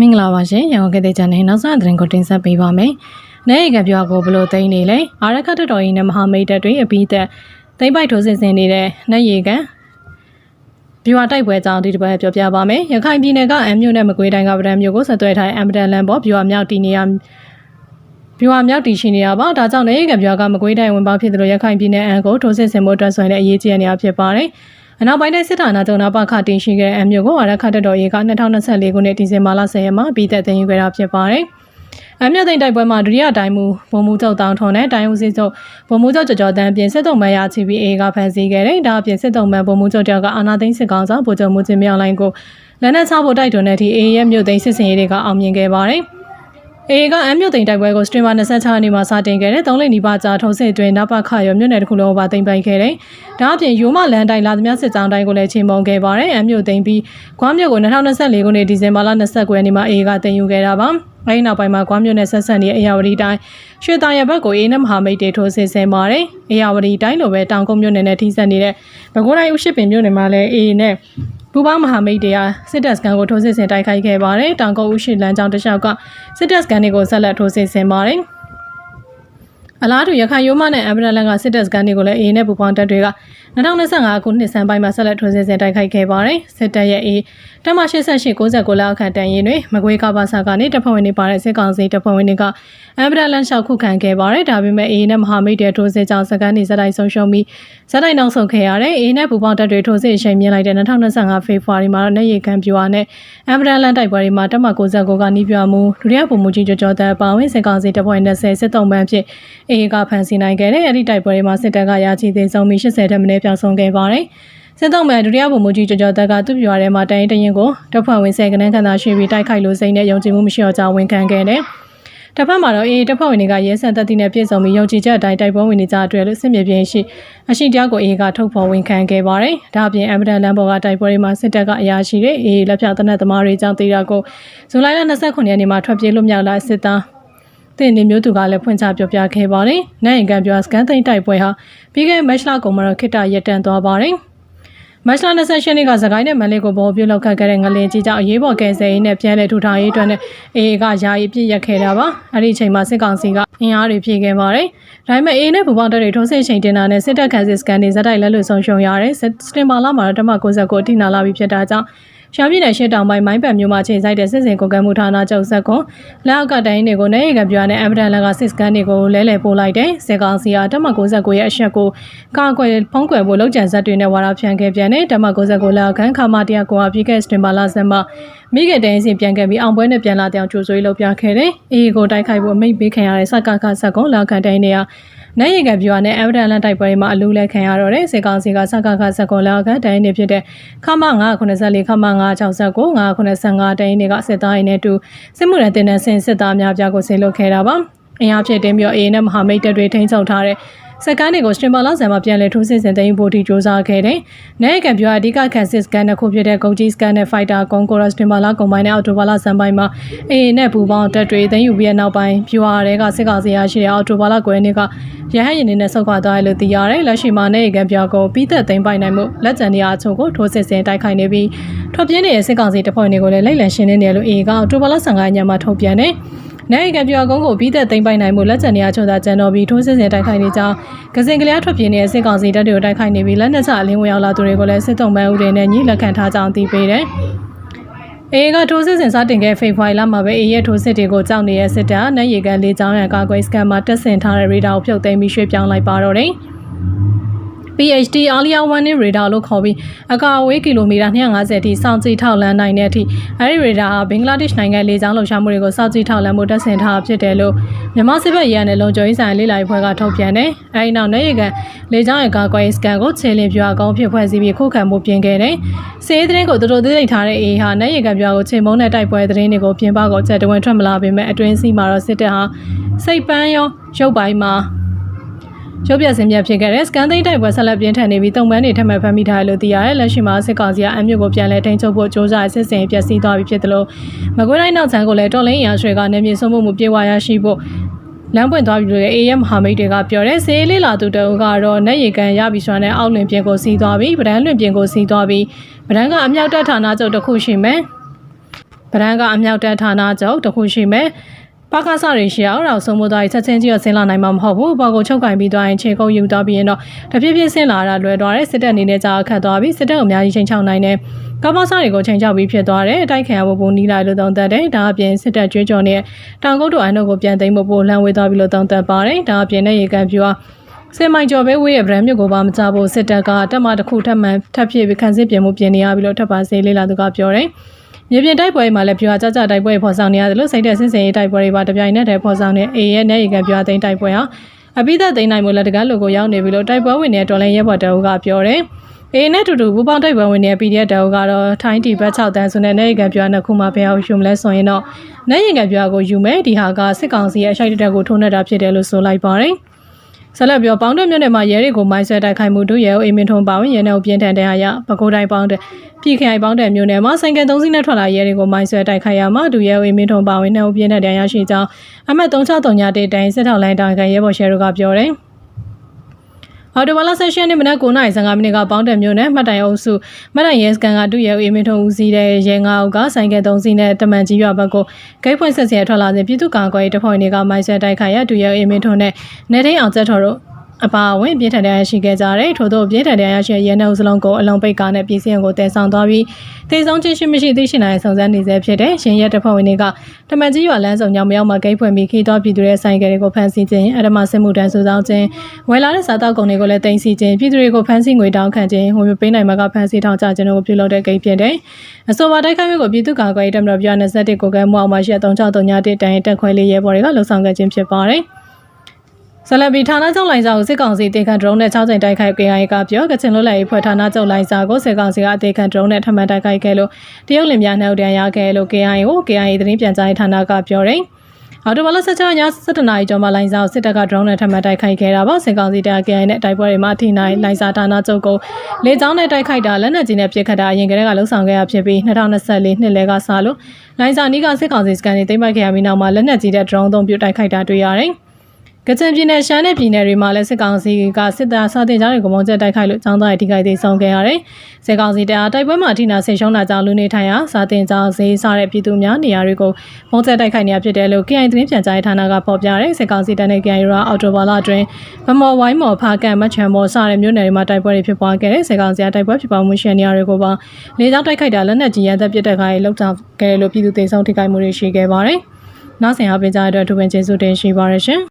မင်္ဂလာပါရှင်ရန်ကုန်ကတဲ့ချန်နယ်နောက်ဆုံးသတင်းကိုတင်ဆက်ပေးပါမယ်။နိုင်ရကပြောကိုဘလို့သိနေလဲအာရခတ်တော်ကြီးနဲ့မဟာမိတ်တပ်တွေအပြီးသက်သိမ့်ပိုက်ထိုးစစ်ဆင်နေတဲ့နိုင်ရီကန်ပြွာတိုက်ပွဲကြောင်းဒီတစ်ပတ်ပြောပြပါမယ်။ရခိုင်ပြည်နယ်ကအမ်မြို့နဲ့မကွေးတိုင်းကဗဒံမြို့ကိုဆက်သွယ်ထားတဲ့အမ်ပဒန်လန်ပေါ်ပြွာမြောက်တီနေရပြွာမြောက်တီရှိနေရပါဒါကြောင့်နိုင်ရကပြောကမကွေးတိုင်းဝင်ပေါဖြစ်တယ်လို့ရခိုင်ပြည်နယ်အန်ကိုထိုးစစ်ဆင်မှုအတွက်ဆိုရင်လည်းအရေးကြီးတဲ့နေရာဖြစ်ပါတယ်။ အနောက်ပိုင်းတိုင်းစစ်ဌာနချုပ်နာပခတင်ရှိခဲ့တဲ့အမျိုးကိုအရခတ်တော်ရေးက2024ခုနှစ်ဒီဇင်ဘာလ10ရက်မှာပြီးသက်သိမ်းယူခဲ့တာဖြစ်ပါတယ်။အမျိုးသိမ်းတိုက်ပွဲမှာဒုတိယတိုင်းမူဗိုလ်မှူးချုပ်တောင်ထွန်နဲ့တိုင်းဦးစီးချုပ်ဗိုလ်မှူးချုပ်ကျော်ကျော်တန်းပြင်စစ်တုံးမန်ရ CPA ကဖန်ဆီးခဲ့တဲ့ဒါအပြင်စစ်တုံးမန်ဗိုလ်မှူးချုပ်တယောက်ကအာနာသိန်းစစ်ကောင်ဆောင်ဗိုလ်ချုပ်မှုချင်းမြောင်လိုင်းကိုလက်နက်ချဖို့တိုက်တွန်းတဲ့အထိ AA ရဲ့မြို့သိမ်းစစ်စင်ရေးတွေကအောင်မြင်ခဲ့ပါတယ်။ AA က အမျိုးသိမ်းတိုက်ပွဲကိုစတင်မာ25ရက်နေ့မှာစတင်ခဲ့တဲ့၃လနီးပါးကြာထုံးစစ်အတွင်းနပခရောမြို့နယ်တစ်ခုလုံးပါသိမ်းပိုက်ခဲ့တဲ့ဒါအပြင်ရိုးမလန်တိုင်းလာသမျှစစ်ကြောင်းတိုင်းကိုလည်းချိန်မုံခဲ့ပါတယ်အမျိုးသိမ်းပြီးဂွမ်းမြို့ကို2024ခုနှစ်ဒီဇင်ဘာလ29ရက်နေ့မှာ AA ကတင်ယူခဲ့တာပါအဲဒီနောက်ပိုင်းမှာဂွမ်းမြို့နယ်ဆက်ဆက်နေတဲ့အရာဝတီတိုင်းရွှေတာရဘက်ကို AA နဲ့မဟာမိတ်တွေထိုးစစ်ဆင်ပါတယ်အရာဝတီတိုင်းလိုပဲတောင်ကုန်းမြို့နယ်နဲ့ထိစပ်နေတဲ့ဘကိုးတိုင်းဥရှိပင်မြို့နယ်မှာလည်း AA နဲ့ ပူပေါင်းမဟာမိတ်တွေကစစ်တပ်စကန်ကိုထိုးစစ်ဆင်တိုက်ခိုက်ခဲ့ပါတယ်။တောင်ကုန်းဦးရှိလမ်းကြောင်းတစ်လျှောက်ကစစ်တပ်စကန်တွေကိုဆက်လက်ထိုးစစ်ဆင်ပါတယ်။ အလားတူရခိုင်ရိုးမနဲ့အမ်ဘရလန်ကစစ်တပ်စကန်တွေကိုလည်း A နဲ့ပူပေါင်းတပ်တွေက2025ခုနှစ်စံပိုင်းမှာဆက်လက်ထိုးစစ်ဆင်တိုက်ခိုက်ခဲ့ပါတယ်။စစ်တပ်ရဲ့ A တပ်မ88 69လောက်ခန့်တန်ရင်တွေမကွေးကပါစာကနေတပ်ဖွဲ့ဝင်တွေပါတဲ့စစ်ကောင်စီတပ်ဖွဲ့ဝင်တွေကအမ်ဘရလန်ရှောက်ခုခံခဲ့ပါတယ်။ဒါပေမဲ့ A နဲ့မဟာမိတ်တွေထိုးစစ်ကြောင့်စကန်နေစတိုင်းဆုံးရှုံးပြီးဇက်တိုင်းနောက်ဆုံးခဲ့ရတယ်။ A နဲ့ပူပေါင်းတပ်တွေထိုးစစ်အချိန်မြင့်လိုက်တဲ့2025ဖေဖော်ဝါရီမှာတော့နေရီခံပြွာနဲ့အမ်ဘရလန်တိုက်ပွဲတွေမှာတပ်မ69ကနီးပြမှုဒုတိယပုံမှုကြီးကျော်ကျော်တပ်ပါဝင်စစ်ကောင်စီတပ်ဖွဲ့20စစ်တုံးပန်းဖြစ် AA ကဖမ်းဆီးနိုင်ခဲ့တဲ့အဲ့ဒီတိုက်ပွဲတွေမှာစစ်တပ်ကရာချီသေးဆုံးပြီး80ထက်မနည်းပြောင်းဆုံးခဲ့ပါတယ်။စစ်တုံးမဲ့ဒုတိယဗိုလ်မှူးကြီးကျော်ကျော်တက်ကသူ့ပြွာထဲမှာတိုင်းတရင်ကိုတပ်ဖွဲ့ဝင်ဆယ်ကနန်းခန္ဓာရှိပြီးတိုက်ခိုက်လို့စိတ်နဲ့ယုံကြည်မှုမရှိတော့ကြောင်းဝန်ခံခဲ့တယ်။တစ်ဖက်မှာတော့အေးတပ်ဖွဲ့ဝင်တွေကရဲစံတပ်တိနဲ့ပြည်စုံပြီးယုံကြည်ချက်အတိုင်းတိုက်ပွဲဝင်နေကြအတွက်လို့စစ်မြေပြင်ရှိအရှိတရားကိုအေးကထုတ်ဖော်ဝန်ခံခဲ့ပါတယ်။ဒါအပြင်အမ်ဘဒန်လန်ဘော်ကတိုက်ပွဲတွေမှာစစ်တပ်ကအရာရှိတွေအေးလက်ဖြောက်တနက်သမားတွေကြောင့်တေးတာကိုဇူလိုင်လ29ရက်နေ့မှာထွက်ပြေးလွတ်မြောက်လာစစ်သား တင်နေမျိုးသူကလည်းဖွင့်ချပြောပြခဲ့ပါတယ်။နိုင်ရင်ကပြောစကန်သိန်းတိုက်ပွဲဟာပြီးခဲ့မတ်လကုန်မှာတော့ခိတရက်တန်သွားပါတယ်။မတ်လ28ရက်နေ့ကစကိုင်းနဲ့မန်လေးကိုဘောပြုတ်လောက်ခတ်ခဲ့တဲ့ငလင်ကြီးကြောင့်အရေးပေါ်ကယ်ဆယ်ရေးနဲ့ပြန်လည်ထူထောင်ရေးအတွက်နဲ့အေအေကယာယီပြည့်ရက်ခဲ့တာပါ။အဲ့ဒီအချိန်မှာစစ်ကောင်စီကအင်အားတွေဖြည့်ခဲ့ပါတယ်။ဒါပေမဲ့အေအေနဲ့ဘူပေါင်းတပ်တွေထုံးစစ်ချိန်တင်တာနဲ့စစ်တပ်ခန်းစစ်စကန်တွေဇက်တိုက်လက်လွတ်ဆုံးရှုံးရတယ်။စတင်မာလာမှာတော့တမ69အထိနာလာပြီဖြစ်တာကြောင့် ရှားပြည်နယ်ရှစ်တောင်ပိုင်းမိုင်းပတ်မြို့မှာချိန်ဆိုင်တဲ့စစ်စင်ကိုကံမှုဌာနချုပ်ဇက်ကွန်လက်အောက်ကတိုင်းတွေကိုနေရီကပြားနဲ့အမ်ဘဒန်လန်ကစစ်စကန်တွေကိုလဲလှယ်ပို့လိုက်တဲ့စစ်ကောင်စီကတမ69ရဲ့အရှက်ကိုကာကွယ်ဖုံးကွယ်ဖို့လောက်ကျန်ဇက်တွေနဲ့ဝါရဖြန့်ခဲ့ပြန်တဲ့တမ69လက်အောက်ခံခါမတရားကိုအပြီးကစတင်ပါလာစမှာမိခင်တိုင်းစီပြန်ခဲ့ပြီးအောင်ပွဲနဲ့ပြန်လာတဲ့အောင်ကြိုးဆွေးလုပ်ပြခဲ့တယ်။အေးကိုတိုက်ခိုက်ဖို့အမိတ်ပေးခံရတဲ့စကကဇက်ကွန်လက်အောက်ခံတိုင်းတွေက နိုင်ရီကပြွာနဲ့အဗဒန်လန်တိုက်ပွဲမှာအလူလက်ခံရတော့တဲ့စေကောင်စီကစကကစကွန်လာကတိုင်းနေဖြစ်တဲ့ခမ984ခမ969 985တိုင်းနေကစစ်သားရင်းနဲ့တူစစ်မှုရန်တင်တဲ့ဆင်စစ်သားများပြားကိုဆေးလုပ်ခဲ့တာပါအင်အားဖြစ်တင်ပြီးအေးနဲ့မဟာမိတ်တပ်တွေထိန်းချုပ်ထားတဲ့ စကန်တွေကိုစတင်ပါလောက်ဆန်မှာပြန်လည်ထိုးစစ်ဆင်သိမ်းဖို့တီစ조사ခဲ့တယ်။နိုင်ကံပြအဓိကခန်စစ်စကန်တစ်ခုဖြစ်တဲ့ဂုံကြီးစကန်နဲ့ဖိုက်တာကွန်ကိုရစတင်ပါလောက်ကွန်ဘိုင်းနဲ့အော်တိုဘာလဆန်ပိုင်းမှာအေးနဲ့ပူပေါင်းတပ်တွေသိမ်းယူပြီးတဲ့နောက်ပိုင်းပြွာတွေကစစ်ကောင်စီရရှိတဲ့အော်တိုဘာလကွယ်နေ့ကရဟန်းရင်နဲ့ဆုတ်ခွာသွားတယ်လို့သိရတယ်။လက်ရှိမှာနိုင်ကံပြကိုပြီးသက်သိမ်းပိုင်နိုင်မှုလက်ကျန်နေရာအချို့ကိုထိုးစစ်ဆင်တိုက်ခိုက်နေပြီးထွက်ပြေးနေတဲ့စစ်ကောင်စီတပ်ဖွဲ့တွေကိုလည်းလိုက်လံရှင်းလင်းနေတယ်လို့အေးကအော်တိုဘာလ15ရက်မှာထုတ်ပြန်တယ်။ နိုင်ကပြွာကုန်းကိုပြီးသက်သိမ်းပိုင်နိုင်မှုလက်ကျန်နေရာချို့သာကျန်တော်ပြီးထိုးစစ်ဆင်တိုက်ခိုက်နေကြောင်းကစင်ကလေးထွက်ပြေးနေတဲ့စစ်ကောင်စီတပ်တွေကိုတိုက်ခိုက်နေပြီးလက်နက်ချအလင်းဝင်ရောက်လာသူတွေကိုလည်းစစ်တုံးပန်းဥတွေနဲ့ညှိလက်ခံထားကြောင်းသိပေးတယ်။အေကထိုးစစ်ဆင်စတင်ခဲ့ဖေဖော်ဝါရီလမှာပဲအေရဲ့ထိုးစစ်တွေကိုကြောက်နေတဲ့စစ်တပ်နိုင်ရီကန်လေးချောင်းရံကာကွယ်စကန်မှာတက်ဆင်ထားတဲ့ရေဒါကိုဖြုတ်သိမ်းပြီးရွှေ့ပြောင်းလိုက်ပါတော့တယ်။ PhD Alia One Radar လို့ခေါ်ပြီးအကာအဝေးကီလိုမီတာ250အထိစောင့်ကြည့်ထောက်လန်းနိုင်တဲ့အထိအဲဒီ radar ဟာဘင်္ဂလားဒေ့ရှ်နိုင်ငံလေကြောင်းလှုပ်ရှားမှုတွေကိုစောင့်ကြည့်ထောက်လန်းမှုတက်ဆင်ထားဖြစ်တယ်လို့မြန်မာစစ်ဘက်ရဲနဲ့လုံခြုံရေးဆိုင်လေ့လာရေးဖွဲ့ကထုတ်ပြန်တယ်။အဲဒီနောက်နေရကလေကြောင်းရဲ့ကာကွယ်စကန်ကိုခြေလင်းပြအကောင်းဖြစ်ဖွဲ့စည်းပြီးခုခံမှုပြင်ခဲ့တယ်။စီးသတင်းကိုတော်တော်သိသိထားတဲ့ A ဟာနေရကပြကိုချိန်မုံနဲ့တိုက်ပွဲသတင်းတွေကိုပြင်ပကိုချက်တဝင်းထွက်မလာပေမဲ့အတွင်းစီးမှာတော့စစ်တပ်ဟာစိတ်ပန်းရောရုပ်ပိုင်းမှာ ရုပ်ပြစင်ပြဖြစ်ခဲ့တဲ့စကန်သိန်းတိုက်ပွဲဆက်လက်ပြင်းထန်နေပြီးတုံပန်းတွေထပ်မံဖမ်းမိထားတယ်လို့သိရတယ်လက်ရှိမှာစစ်ကောင်စီကအမျိုးကိုပြန်လဲထိန်းချုပ်ဖို့စ조사စစ်စင်ပြစီသွားပြီဖြစ်တယ်လို့မကွေးတိုင်းနောက်ဆန်းကိုလည်းတော်လင်းအရာရွှေကနေမြေဆုံးမှုမှုပြေဝါရရှိဖို့လမ်းပွင့်သွားပြီလို့ AM မဟာမိတ်တွေကပြောတယ်စေးလေးလာသူတအုပ်ကတော့နေရီကန်ရပြီဆိုတဲ့အောက်လွင်ပြင်ကိုစီးသွားပြီးဗဒန်းလွင်ပြင်ကိုစီးသွားပြီးဗဒန်းကအမြောက်တပ်ဌာနချုပ်တစ်ခုရှိမယ်ဗရန်ကအမြောက်တပ်ဌာနချုပ်တစ်ခုရှိမယ် ပါကစားတွေရှိအောင်တော့ဆုံးမသွားရင်ချက်ချင်းကြီးတော့ဆင်းလာနိုင်မှာမဟုတ်ဘူး။ဘောက်ကိုချုပ်ကင်ပြီးသွားရင်ခြေကုပ်ယူသွားပြီးရင်တော့တဖြည်းဖြည်းဆင်းလာတာလွယ်သွားတယ်စစ်တပ်အနေနဲ့ကြာခတ်သွားပြီးစစ်တပ်ကိုအများကြီးချိန်ချောင်းနိုင်တယ်။ကားပါစားတွေကိုချိန်ချောက်ပြီးဖြစ်သွားတယ်။တိုက်ခံရဖို့ပုံနီးလိုက်လို့သုံးသပ်တယ်။ဒါအပြင်စစ်တပ်ကြွေးကြော်နေတဲ့တောင်ကုတ်တို့အန်တို့ကိုပြန်သိမ်းဖို့ပို့လှမ်းဝေးသွားပြီးလို့သုံးသပ်ပါတယ်။ဒါအပြင်နဲ့ရေကန်ပြူဟာစင်မိုင်ကျော်ပဲဝေးရဲ့ဗရန်မြုပ်ကိုပါမကြဖို့စစ်တပ်ကတက်မတစ်ခုထပ်မံထပ်ဖြစ်ပြီးခန်းစစ်ပြင်မှုပြင်နေရပြီးလို့ထပ်ပါစေးလေးလာသူကပြောတယ်။ မြေပြင်တိုက်ပွဲမှာလည်းပြွာကြကြတိုက်ပွဲဖော်ဆောင်နေရတယ်လို့စိတ်တဲ့စင်စင်ရေးတိုက်ပွဲတွေပါတပြိုင်နက်တည်းဖော်ဆောင်နေအေရဲ့နဲ့ရေကန်ပြွာသိမ်းတိုက်ပွဲဟာအပိသက်သိမ်းနိုင်မှုလက်တကလူကိုရောက်နေပြီလို့တိုက်ပွဲဝင်နေတဲ့တော်လိုင်းရဲဘော်တအုပ်ကပြောတယ်။အေနဲ့တူတူဘူပေါင်းတိုက်ပွဲဝင်နေတဲ့ PDF တအုပ်ကတော့ထိုင်းတီဘတ်6တန်းဆိုတဲ့နဲ့ရေကန်ပြွာနှစ်ခုမှဘယ်အောင်ယူမလဲဆိုရင်တော့နဲ့ရေကန်ပြွာကိုယူမယ်ဒီဟာကစစ်ကောင်စီရဲ့အရှိုက်တက်ကိုထိုးနှက်တာဖြစ်တယ်လို့ဆိုလိုက်ပါတယ်။ ဆက်လက်ပြောပေါင်းတဲ့မြို့နယ်မှာရဲတွေကိုမိုင်းဆွဲတိုက်ခိုက်မှုတို့ရဲအုပ်အိမ်မင်းထုံပါဝင်ရဲနယ်ကိုပြင်းထန်တဲ့ဟာရပကိုးတိုင်းပေါင်းတဲ့ပြည်ခိုင်ပေါင်းတဲ့မြို့နယ်မှာဆိုင်ကယ်၃စီးနဲ့ထွက်လာရဲတွေကိုမိုင်းဆွဲတိုက်ခိုက်ရမှာဒူရဲအုပ်အိမ်မင်းထုံပါဝင်နယ်ကိုပြင်းထန်တဲ့ရရှိကြောင်းအမှတ်3631တိုင်းစစ်ထောက်လိုင်းတောင်ခံရဲဘော်ရှယ်တို့ကပြောတယ် အော်တိုဘာလဆက်ရှင်နေ့မနက်9:55မိနစ်ကပေါင်းတယ်မြို့နယ်မှတ်တိုင်အုပ်စုမှတ်တိုင်ရဲစကန်ကတူရဲအေးမင်းထုံဦးစီးတဲ့ရဲငါအုပ်ကဆိုင်ကယ်၃စီးနဲ့တမန်ကြီးရွာဘက်ကိုဂိတ်ဖွင့်ဆက်ဆဲထွက်လာတဲ့ပြည်သူ့ကောင်ကွယ်တပ်ဖွဲ့တွေကမိုင်းဆွဲတိုက်ခိုက်ရတူရဲအေးမင်းထုံနဲ့နေထိန်အောင်ကျက်တော်တို့ အပါအဝင်ပြင်းထန်တရားရှိခဲ့ကြတယ်ထို့သောပြင်းထန်တရားရှိရဲနှုတ်စလုံးကိုအလုံးပိတ်ကားနဲ့ပြည်စင်ကိုတည်ဆောင်သွားပြီးတေဆုံးချင်းရှိမရှိသိရှိနိုင်စုံစမ်းနေဆဲဖြစ်တဲ့ရှင်ရဲတပ်ဖွဲ့ဝင်တွေကတမန်ကြီးရွာလမ်းဆောင်ကြောင်မရောက်မှဂိတ်ဖွင့်ပြီးခီးတော်ပြည်သူရဲ့ဆိုင်ကယ်တွေကိုဖမ်းဆီးခြင်းအရမစစ်မှုတန်းစုဆောင်ခြင်းဝယ်လာတဲ့စားတောက်ကုန်တွေကိုလည်းတင်စီခြင်းပြည်သူတွေကိုဖမ်းဆီးငွေတောင်းခံခြင်းဝင်မပေးနိုင်မှကဖမ်းဆီးထောင်ချခြင်းတို့ကိုပြုလုပ်တဲ့ဂိတ်ဖြစ်တယ်အဆိုပါတိုက်ခိုက်မှုကိုပြည်သူ့ကာကွယ်ရေးတပ်မတော်ပြ21ကိုကဲမှုအောင်မှရှိ3631တိုင်တက်ခွဲလေးရဲဘော်တွေကလှုံ့ဆော်ခဲ့ခြင်းဖြစ်ပါတယ် ဆလဘီဌာနချုပ်လိုင်စာကိုစစ်ကောင်စီတေခံဒရုန်းနဲ့6ချိန်တိုက်ခိုက် KIA ကပြောကချင်လွတ်လပ်ရေးဖွဲ့ဌာနချုပ်လိုင်စာကိုစစ်ကောင်စီကအတေခံဒရုန်းနဲ့ထပ်မံတိုက်ခိုက်ခဲ့လို့တရုတ်လင်များနှောက်တန်ရခဲ့လို့ KIA ကို KIA သတင်းပြန်ကြားရေးဌာနကပြောတယ်အော်တိုဘလ16ည17နာရီကျော်မှလိုင်စာကိုစစ်တပ်ကဒရုန်းနဲ့ထပ်မံတိုက်ခိုက်ခဲ့တာပါစစ်ကောင်စီတပ် KIA နဲ့တိုက်ပွဲတွေမှာအထိနိုင်လိုင်စာဌာနချုပ်ကိုလေကြောင်းနဲ့တိုက်ခိုက်တာလက်နက်ကြီးနဲ့ပစ်ခတ်တာအရင်ကတည်းကလှုံ့ဆော်ခဲ့ရဖြစ်ပြီး2024နှစ်လယ်ကစလို့လိုင်စာနီးကစစ်ကောင်စီစကန်တွေသိမ်းပိုက်ခဲ့ရပြီးနောက်မှာလက်နက်ကြီးတဲ့ဒရုန်းသုံးပြုတိုက်ခိုက်တာတွေ့ရတယ်။ ကချင်ပြည်နယ်ရှမ်းနယ်ပြည်နယ်တွေမှာလည်းစစ်ကောင်စီကစစ်သားစာတင်ကြားတွေကိုမုံကျက်တိုက်ခိုက်လို့ចောင်းသားတွေထိခိုက်သေးဆုံးခဲ့ရတယ်။စစ်ကောင်စီတပ်အားတိုက်ပွဲမှာအထိနာဆေရှုံးတာကြောင့်လူနေထိုင်ရာစာတင်ကြားဈေးစားတဲ့ပြည်သူများနေရာတွေကိုမုံကျက်တိုက်ခိုက်နေရဖြစ်တယ်လို့ KI သတင်းပြန်ကြားရေးဌာနကဖော်ပြတယ်။စစ်ကောင်စီတပ်နဲ့ KI ရောအော်တိုဘာလအတွင်းဗမော်ဝိုင်းမော်ဖာကန်မချံမော်စတဲ့မြို့နယ်တွေမှာတိုက်ပွဲတွေဖြစ်ပွားခဲ့တဲ့စစ်ကောင်စီကတိုက်ပွဲဖြစ်ပွားမှုရှင်နေရာတွေကိုပါလေကြောင်းတိုက်ခိုက်တာလက်နက်ကြီးရန်တပ်ပစ်တက်ခိုင်းလောက်ဆောင်ခဲ့လို့ပြည်သူသေးဆုံးထိခိုက်မှုတွေရှိခဲ့ပါတယ်။နောက်ဆင်အားပေးကြတဲ့အတွက်ထူပင်ကျေးဇူးတင်ရှိပါရရှင်။